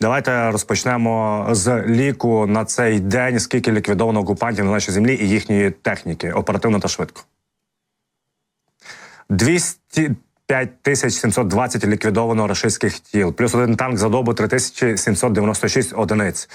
Давайте розпочнемо з ліку на цей день. Скільки ліквідовано окупантів на нашій землі і їхньої техніки оперативно та швидко. 205 тисяч 720 ліквідовано рашистських тіл, плюс один танк за добу 3796 одиниць.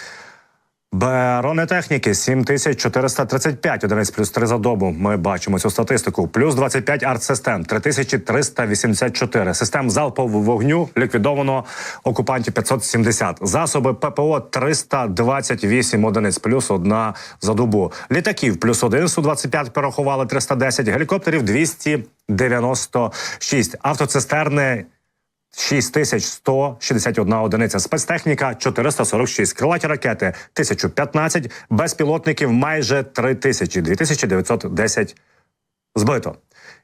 Бронетехніки 7435 одиниць плюс 3 за добу. Ми бачимо цю статистику. Плюс 25 артсистем 3384. Систем залпового вогню ліквідовано окупантів 570. Засоби ППО 328 одиниць плюс одна за добу. Літаків плюс один Су-25 порахували 310. Гелікоптерів 296. Автоцистерни 6161 одиниця, спецтехніка 446, крилаті ракети 1015, безпілотників майже 3000, 2910 збито.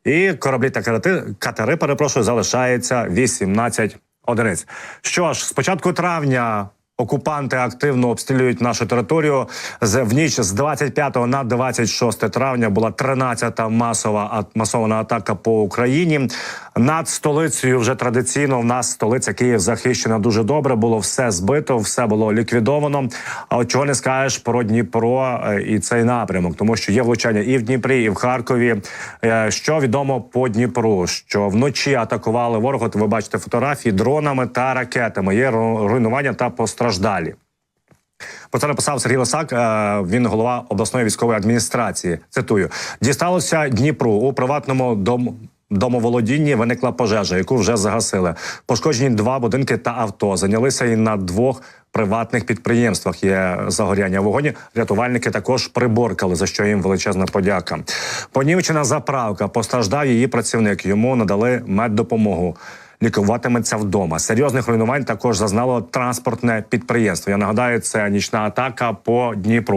І кораблі та катери, катери перепрошую, залишається 18 одиниць. Що ж, з початку травня окупанти активно обстрілюють нашу територію. В ніч з 25 на 26 травня була 13-та масова масована атака по Україні. Над столицею вже традиційно в нас столиця Київ захищена дуже добре. Було все збито, все було ліквідовано. А от чого не скажеш про Дніпро е, і цей напрямок, тому що є влучання і в Дніпрі, і в Харкові. Е, Що відомо по Дніпру? Що вночі атакували ворог. От ви бачите фотографії дронами та ракетами. Є руйнування та постраждалі. Про це написав Сергій Лисак. е, Він голова обласної військової адміністрації. Цитую: дісталося Дніпру у приватному дому. Домоволодінні виникла пожежа, яку вже загасили. Пошкоджені два будинки та авто. Зайнялися і на двох приватних підприємствах. Є загоряння вогоні. Рятувальники також приборкали, за що їм величезна подяка. Понівчена заправка постраждав її працівник. Йому надали меддопомогу лікуватиметься вдома. Серйозних руйнувань також зазнало транспортне підприємство. Я нагадаю, це нічна атака по Дніпру.